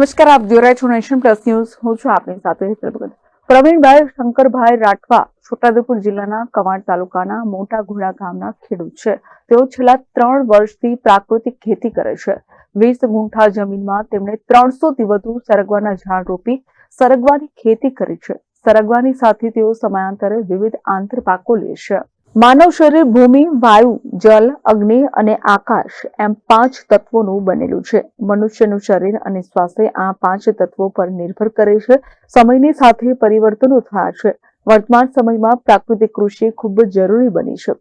નમસ્કાર, આપ જોઈ રહ્યા છો નેશન પ્લસ ન્યૂઝ. હું છું આપની સાથે હેતલ પ્રવીણભાઈ શંકરભાઈ રાઠવા છોટાઉદેપુર જિલ્લાના કવાંટ તાલુકાના મોટા ઘોડા ગામના ખેડૂત છે. તેઓ છેલ્લા ત્રણ વર્ષથી પ્રાકૃતિક ખેતી કરે છે. વીસ ગુંઠા જમીનમાં તેમણે ત્રણસોથી વધુ સરગવાના ઝાડ રોપી સરગવાની ખેતી કરી છે. સરગવાની સાથે તેઓ સમયાંતરે વિવિધ આંતર પાકો લે છે. માનવ શરીર, ભૂમિ, વાયુ, જલ, અગ્નિ અને આકાશ એમ પાંચ તત્વોનું બનેલું છે. મનુષ્યનું શરીર અને શ્વાસે આ પાંચ તત્વો પર નિર્ભર કરે છે. સમયની સાથે પરિવર્તનો થયા છે. વર્તમાન સમયમાં પ્રાકૃતિક કૃષિ ખૂબ જરૂરી બની છે.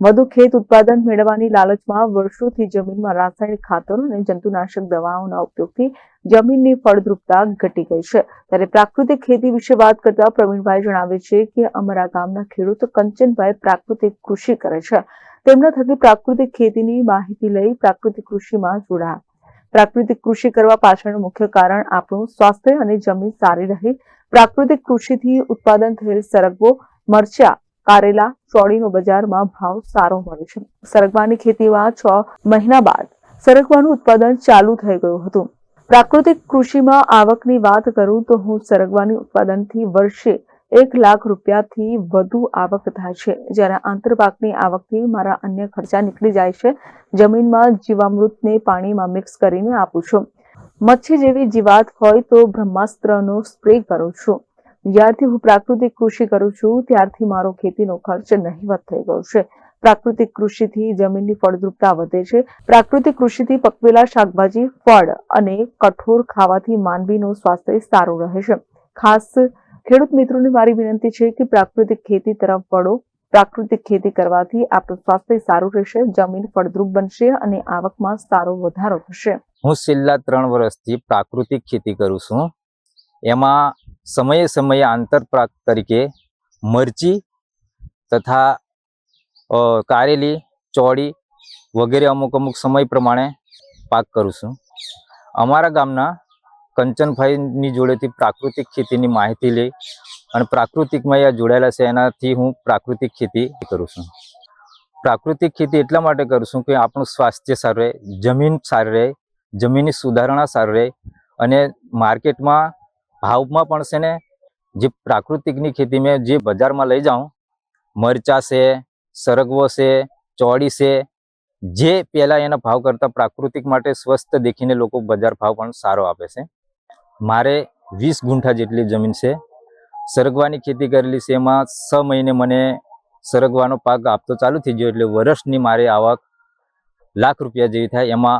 વધુ ખેત ઉત્પાદન મેળવવાની લાલચમાં વર્ષોથી જમીનમાં રાસાયણિક ખાતરો અને જંતુનાશક દવાઓના ઉપયોગથી જમીનની ફળદ્રુપતા ઘટી ગઈ છે. ત્યારે પ્રાકૃતિક ખેતી વિશે વાત કરતા પ્રવીણભાઈ જણાવે છે કે અમારા ગામના ખેડૂત કંચનભાઈ પ્રાકૃતિક કૃષિ કરે છે. તેમના થકી પ્રાકૃતિક ખેતીની માહિતી લઈ પ્રાકૃતિક કૃષિમાં જોડાયા. પ્રાકૃતિક કૃષિ કરવા પાછળનું મુખ્ય કારણ આપણું સ્વાસ્થ્ય અને જમીન સારી રહે. પ્રાકૃતિક કૃષિથી ઉત્પાદન થયેલ સરગવો, મરચા કારેલા ચોળીનો બજારમાં ભાવ સારો મળે છે. સરગવાની ખેતીમાં છ મહિના બાદ સરગવાનું ઉત્પાદન ચાલુ થઈ ગયું હતું. પ્રાકૃતિક કૃષિમાં આવકની વાત કરું તો હું સરગવાની ઉત્પાદનથી વર્ષે એક લાખ રૂપિયાથી વધુ આવક થાય છે. જ્યારે આંતરપાકની આવકથી મારા અન્ય ખર્ચા નીકળી જાય છે. જમીનમાં જીવામૃતને પાણીમાં મિક્સ કરીને આપું છું. મચ્છી જેવી જીવાત હોય તો બ્રહ્માસ્ત્રનો સ્પ્રે કરું છું. જ્યારથી હું પ્રાકૃતિક કૃષિ કરું છું, ત્યારથી મારો ખેતીનો ખર્ચ નહીવત થઈ ગયો છે. પ્રાકૃતિક કૃષિથી જમીનની ફળદ્રુપતા વધે છે. પ્રાકૃતિક કૃષિથી પકવેલા શાકભાજી, ફળ અને કઠોર ખાવાથી માનવીનું સ્વાસ્થ્ય સારું રહે છે. ખાસ ખેડૂત મિત્રોને મારી વિનંતી છે કે પ્રાકૃતિક ખેતી તરફ વળો. પ્રાકૃતિક ખેતી કરવાથી આપણું સ્વાસ્થ્ય સારું રહેશે, જમીન ફળદ્રુપ બનશે અને આવકમાં સારો વધારો થશે. હું છેલ્લા ત્રણ વર્ષથી પ્રાકૃતિક ખેતી કરું છું. એમાં સમયે સમયે આંતરપ્રાક તરીકે મરચી તથા કારેલી, ચોળી વગેરે અમુક અમુક સમય પ્રમાણે પાક કરું છું. અમારા ગામના કંચનભાઈની જોડેથી પ્રાકૃતિક ખેતીની માહિતી લઈ અને પ્રાકૃતિકમાં અહીંયા જોડાયેલા છે એનાથી હું પ્રાકૃતિક ખેતી કરું છું. પ્રાકૃતિક ખેતી એટલા માટે કરું છું કે આપણું સ્વાસ્થ્ય સારું રહે, જમીન સારી રહે, જમીનની સુધારણા સારી રહે અને માર્કેટમાં ભાવમાં પણ છે ને, જે પ્રાકૃતિકની ખેતી મેં જે બજારમાં લઈ જાઉં, મરચા છે, સરગવો છે, ચોળી છે, જે પહેલાં એના ભાવ કરતાં પ્રાકૃતિક માટે સ્વસ્થ દેખીને લોકો બજાર ભાવ પણ સારો આપે છે. મારે વીસ ગુંઠા જેટલી જમીન છે. સરગવાની ખેતી કરેલી છે, એમાં છ મહિને મને સરગવાનો પાક આપતો ચાલુ થઈ ગયો એટલે વર્ષની મારી આવક લાખ રૂપિયા જેવી થાય, એમાં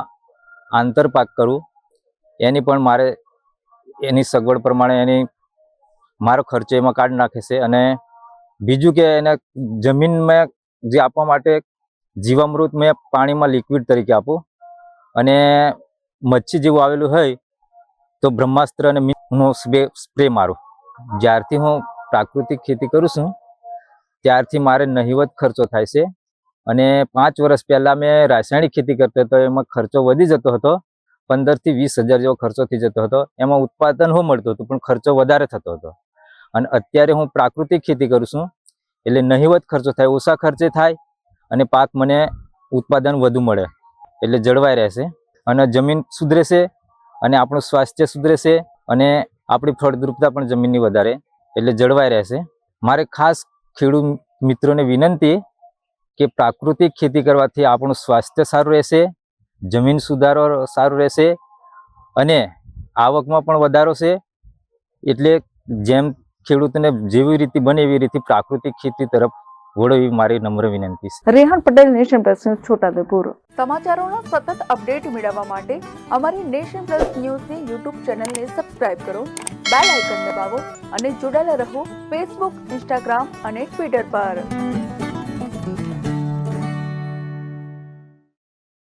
આંતરપાક કરું. એની પણ મારે એની સગવડ પ્રમાણે એની મારો ખર્ચો એમાં કાઢી નાખે છે અને બીજું કે એને જમીનમાં જે આપવા માટે જીવામૃત મેં પાણીમાં લિક્વિડ તરીકે આપું અને મચ્છી જેવું આવેલું હોય તો બ્રહ્માસ્ત્ર અને નો સ્પ્રે સ્પ્રે મારું. જ્યારથી હું પ્રાકૃતિક ખેતી કરું છું, ત્યારથી મારે નહિવત ખર્ચો થાય છે અને પાંચ વર્ષ પહેલાં મેં રાસાયણિક ખેતી કરતો હતો, એમાં ખર્ચો વધી જતો હતો. પંદરથી વીસ હજાર જેવો ખર્ચો થઈ જતો હતો. એમાં ઉત્પાદન હું મળતું હતું, પણ ખર્ચો વધારે થતો હતો. અને અત્યારે હું પ્રાકૃતિક ખેતી કરું છું, એટલે નહીવત ખર્ચો થાય, ઓછા ખર્ચે થાય અને પાક મને ઉત્પાદન વધુ મળે, એટલે જળવાઈ રહેશે. અને જમીન સુધરેશે અને આપણું સ્વાસ્થ્ય સુધરેશે અને આપણી ફળદ્રુપતા પણ જમીનની વધારે, એટલે જળવાઈ રહેશે. મારે ખાસ ખેડૂત મિત્રોને વિનંતી કે પ્રાકૃતિક ખેતી કરવાથી આપણું સ્વાસ્થ્ય સારું રહેશે જમીન સુધારો સારું રહેશે અને આવકમાં પણ વધારો છે. એટલે જેમ ખેડૂતને જેવી રીતે બને એવી રીતે પ્રાકૃતિક ખેતી તરફ વળવી મારી નમ્ર વિનંતી છે. Rehan Patel nation plus news Chhotaudepur. સમાચારોનો સતત અપડેટ મેળવવા માટે અમારી નેશન પ્લસ ન્યૂઝની યુટ્યુબ ચેનલને સબસ્ક્રાઇબ કરો બેલ આઇકન દબાવો અને જોડાયેલા રહો ફેસબુક ઇન્સ્ટાગ્રામ અને ટ્વિટર પર.